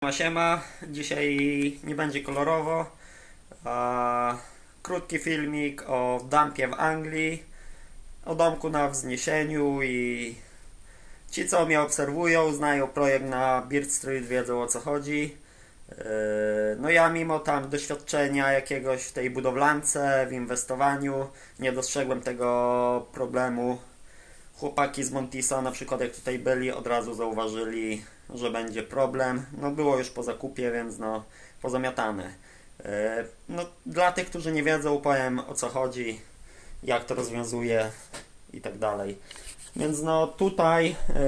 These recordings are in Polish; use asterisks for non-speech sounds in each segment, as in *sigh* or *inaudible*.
Siema, siema. Dzisiaj nie będzie kolorowo. Krótki filmik o dumpie w Anglii, o domku na wzniesieniu i ci co mnie obserwują, znają projekt na Beard Street, wiedzą o co chodzi. Yy, No ja mimo tam doświadczenia jakiegoś w tej budowlance, w inwestowaniu, nie dostrzegłem tego problemu. Chłopaki z Montisa, na przykład jak tutaj byli, od razu zauważyli, że będzie problem. No było już po zakupie, więc no pozamiatane. E, No dla tych, którzy nie wiedzą, powiem o co chodzi, jak to rozwiązuje i tak dalej. Więc no tutaj e,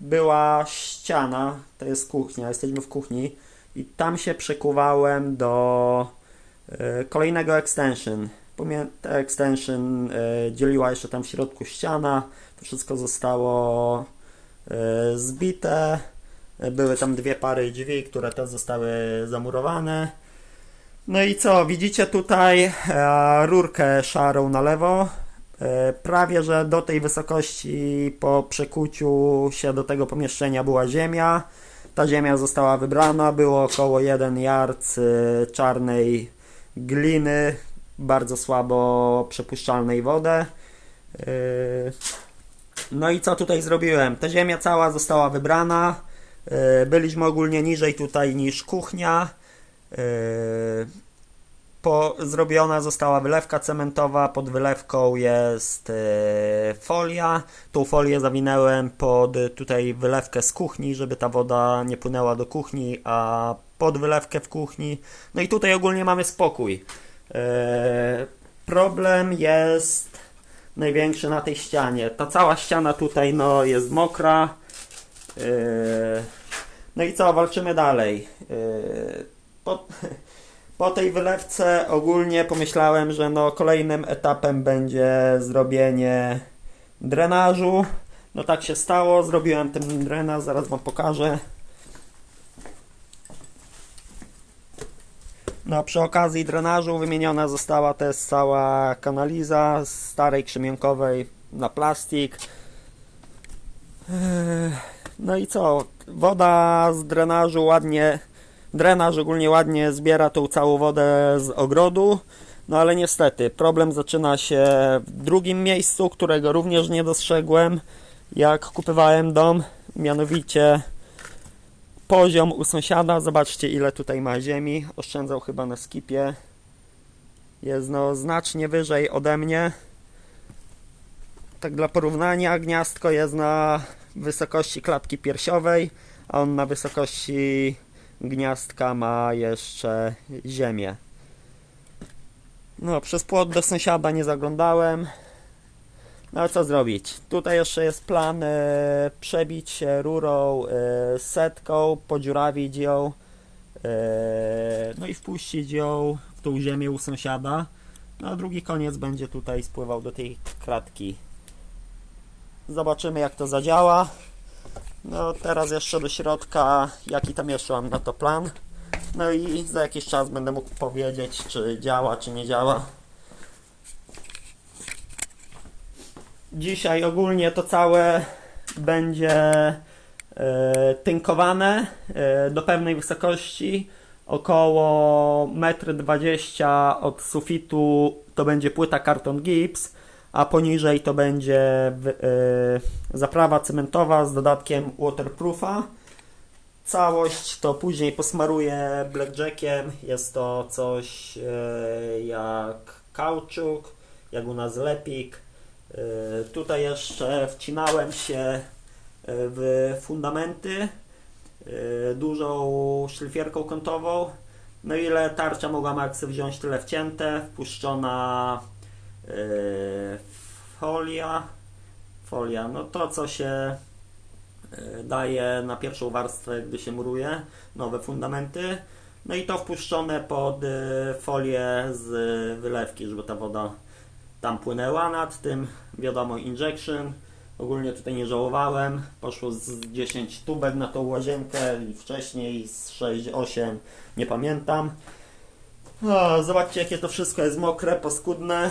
była ściana, to jest kuchnia, jesteśmy w kuchni i tam się przekuwałem do e, kolejnego extension. Ta extension e, dzieliła jeszcze tam w środku ściana, to wszystko zostało e, zbite. E, Były tam dwie pary drzwi, które też zostały zamurowane. No i co, widzicie tutaj rurkę szarą na lewo. Prawie, że do tej wysokości po przekuciu się do tego pomieszczenia była ziemia. Ta ziemia została wybrana, było około 1 yard czarnej gliny, bardzo słabo przepuszczalnej wodę. Yy, No i co tutaj zrobiłem? Ta ziemia cała została wybrana. Yy, Byliśmy ogólnie niżej tutaj niż kuchnia. Yy, Po, zrobiona została wylewka cementowa, pod wylewką jest yy, folia. Tą folię zawinęłem pod tutaj wylewkę z kuchni, żeby ta woda nie płynęła do kuchni, a pod wylewkę w kuchni. No i tutaj ogólnie mamy spokój. Eee, problem jest największy na tej ścianie. Ta cała ściana tutaj no, jest mokra. Eee, no i co, walczymy dalej. Eee, po, *laughs* po tej wylewce ogólnie pomyślałem, że no, kolejnym etapem będzie zrobienie drenażu. No tak się stało, zrobiłem ten drenaż, zaraz Wam pokażę. No, przy okazji drenażu wymieniona została też cała kanaliza starej krzemienkowej na plastik. Eee, No i co? Woda z drenażu ładnie, drenaż ogólnie ładnie zbiera tą całą wodę z ogrodu. No ale niestety, problem zaczyna się w drugim miejscu, którego również nie dostrzegłem, jak kupowałem dom. Mianowicie poziom u sąsiada. Zobaczcie, ile tutaj ma ziemi. Oszczędzał chyba na skipie. Jest no znacznie wyżej ode mnie. Tak dla porównania, gniazdko jest na wysokości klatki piersiowej, a on na wysokości gniazdka ma jeszcze ziemię. No, przez płot do sąsiada nie zaglądałem. No co zrobić? Tutaj jeszcze jest plan e, przebić się rurą e, setką, podziurawić ją, e, no i wpuścić ją w tą ziemię u sąsiada. No a drugi koniec będzie tutaj spływał do tej kratki. Zobaczymy jak to zadziała. No teraz jeszcze do środka, jaki tam jeszcze mam na to plan. No i za jakiś czas będę mógł powiedzieć, czy działa, czy nie działa. Dzisiaj ogólnie to całe będzie e, tynkowane e, do pewnej wysokości. Około 1,20 m od sufitu to będzie płyta karton gips, a poniżej to będzie e, zaprawa cementowa z dodatkiem waterproofa. Całość to później posmaruję blackjackiem. Jest to coś jak kauczuk, jak u nas lepik. E, Tutaj jeszcze wcinałem się e, w fundamenty e, dużą szlifierką kątową. No ile tarcza mogła maksy wziąć, tyle wcięte. Wpuszczona folia. Folia, no to co się daje na pierwszą warstwę, gdy się muruje nowe fundamenty. No i to wpuszczone pod folię z wylewki, żeby ta woda tam płynęła nad tym, wiadomo, injection. Ogólnie tutaj nie żałowałem. Poszło z 10 tubek na tą łazienkę wcześniej z 6-8, nie pamiętam. O, zobaczcie, jakie to wszystko jest mokre, paskudne.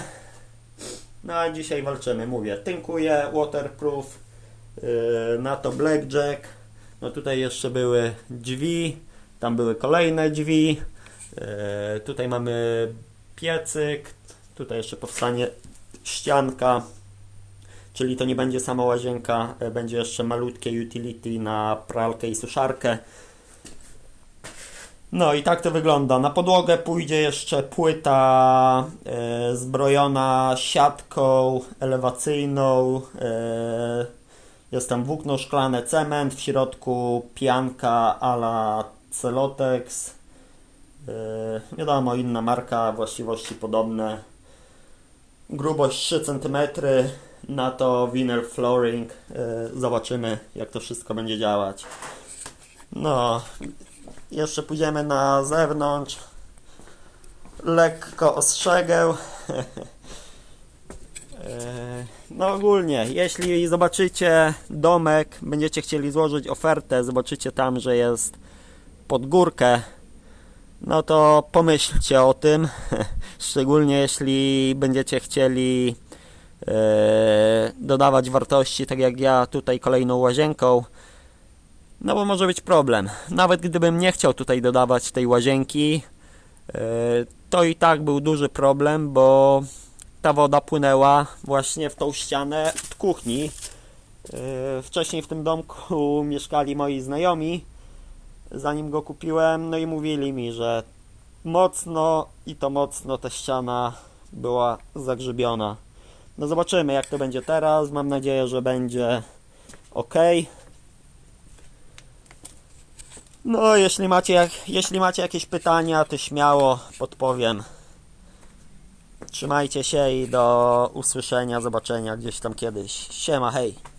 No a dzisiaj walczymy, mówię. Tynkuję, waterproof, yy, na to blackjack. No tutaj jeszcze były drzwi, tam były kolejne drzwi. E, tutaj mamy piecyk, tutaj jeszcze powstanie ścianka, czyli to nie będzie sama łazienka, e, będzie jeszcze malutkie utility na pralkę i suszarkę. No i tak to wygląda. Na podłogę pójdzie jeszcze płyta e, zbrojona siatką elewacyjną. E, jest tam włókno szklane, cement, w środku pianka ala Celotex. E, wiadomo, inna marka, właściwości podobne. Grubość 3 cm, na to vinyl flooring. E, zobaczymy, jak to wszystko będzie działać. No, jeszcze pójdziemy na zewnątrz. Lekko ostrzegę. *laughs* E, No ogólnie, jeśli zobaczycie domek, będziecie chcieli złożyć ofertę, zobaczycie tam, że jest pod górkę, no to pomyślcie o tym. *laughs* Szczególnie jeśli będziecie chcieli e, dodawać wartości, tak jak ja tutaj kolejną łazienką. No bo może być problem. Nawet gdybym nie chciał tutaj dodawać tej łazienki, e, to i tak był duży problem, bo ta woda płynęła właśnie w tą ścianę od kuchni. E, Wcześniej w tym domku *laughs* mieszkali moi znajomi, zanim go kupiłem, no i mówili mi, że mocno i to mocno ta ściana była zagrzybiona. No zobaczymy jak to będzie teraz. Mam nadzieję, że będzie ok. No, jeśli macie, jak, jeśli macie jakieś pytania, to śmiało podpowiem. Trzymajcie się i do usłyszenia, zobaczenia gdzieś tam kiedyś. Siema, hej!